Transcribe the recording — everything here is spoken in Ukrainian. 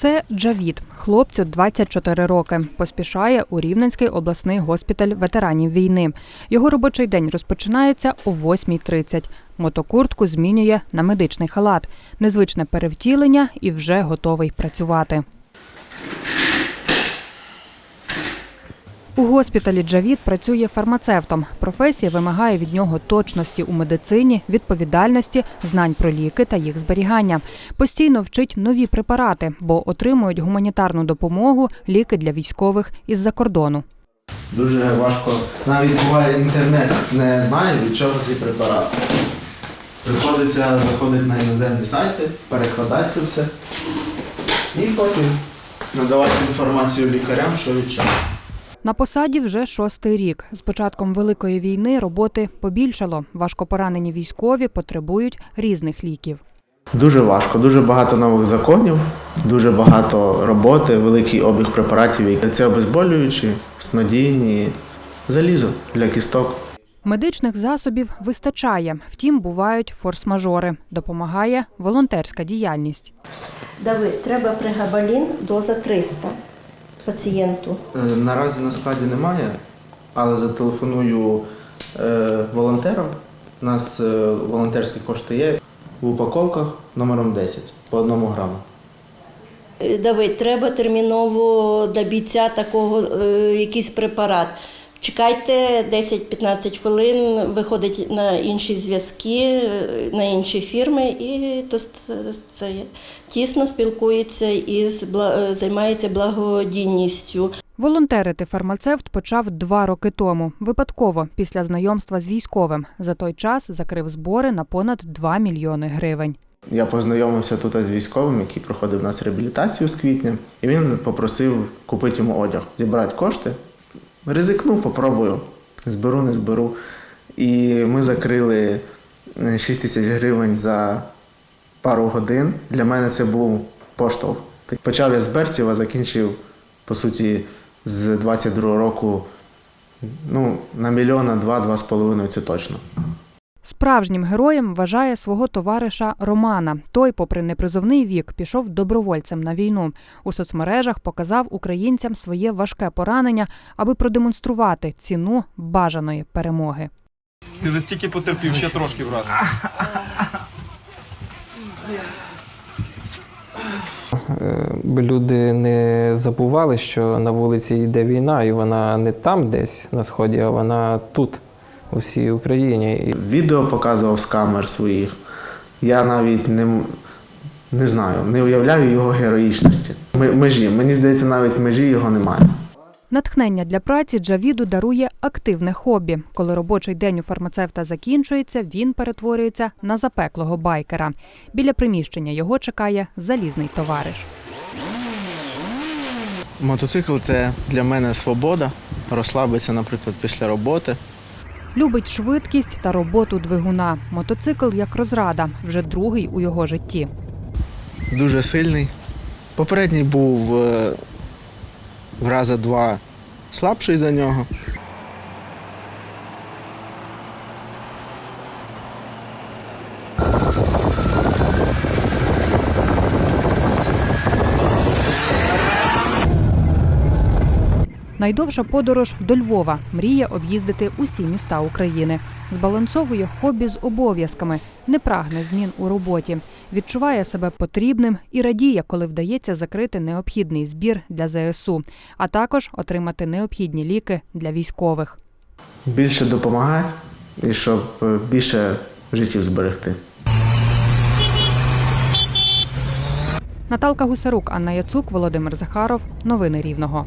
Це Джавід, хлопцю 24 роки. Поспішає у Рівненський обласний госпіталь ветеранів війни. Його робочий день розпочинається о 8.30. Мотокуртку змінює на медичний халат. Незвичне перевтілення і вже готовий працювати. У госпіталі Джавід працює фармацевтом. Професія вимагає від нього точності у медицині, відповідальності, знань про ліки та їх зберігання. Постійно вчить нові препарати, бо отримують гуманітарну допомогу, ліки для військових із-за кордону. Дуже важко. Навіть буває інтернет не знає, від чого цей препарат. Приходиться заходити на іноземні сайти, перекладати все. І потім надавати інформацію лікарям, що від чого. На посаді вже шостий рік. З початком великої війни роботи побільшало. Важкопоранені військові потребують різних ліків. Дуже важко, дуже багато нових законів, дуже багато роботи, великий обіг препаратів. Це обезболюючі, снодійні, залізо для кісток. Медичних засобів вистачає, втім, бувають форс-мажори. Допомагає волонтерська діяльність. Давид, треба прегабалін, доза 300 пацієнту. Е, Наразі на складі немає, але зателефоную е, волонтерам. У нас е, волонтерські кошти є в упаковках номером 10 по одному граму. Давид, треба терміново до бійця такого якийсь препарат. Чекайте 10-15 хвилин, виходить на інші зв'язки, е, на інші фірми і то це тісно спілкується і займається благодійністю. Волонтерити фармацевт почав два роки тому, випадково після знайомства з військовим. За той час закрив збори на понад 2 мільйони гривень. Я познайомився тут з військовим, який проходив у нас реабілітацію з квітня, і він попросив купити йому одяг, зібрати кошти. Ризикну, попробую. Зберу, не зберу. І ми закрили е, 6 тисяч гривень за пару годин. Для мене це був поштовх. Почав я з берців, а закінчив, по суті, з 22-го року ну, на мільйона два-два з половиною це точно. Справжнім героєм вважає свого товариша Романа. Той, попри непризовний вік, пішов добровольцем на війну. У соцмережах показав українцям своє важке поранення, аби продемонструвати ціну бажаної перемоги. Ти вже стільки потерпів, ще трошки, брат. Е, би люди не забували, що на вулиці йде війна, і вона не там десь на сході, а вона тут, у всій Україні. Відео показував з камер своїх. Я навіть не, не знаю, не уявляю його героїчності. Межі. Мені здається, навіть межі його немає. Натхнення для праці Джавіду дарує активне хобі. Коли робочий день у фармацевта закінчується, він перетворюється на запеклого байкера. Біля приміщення його чекає залізний товариш. Мотоцикл це для мене свобода, розслабитися, наприклад, після роботи. Любить швидкість та роботу двигуна. Мотоцикл як розрада, вже другий у його житті. Дуже сильний. Попередній був е, в рази два слабший за нього. Найдовша подорож до Львова мріє об'їздити усі міста України. Збалансовує хобі з обов'язками, не прагне змін у роботі, відчуває себе потрібним і радіє, коли вдається закрити необхідний збір для ЗСУ, а також отримати необхідні ліки для військових. Більше допомагати і щоб е, більше життів зберегти. Наталка Гусарук, Анна Яцук, Володимир Захаров. Новини Рівного.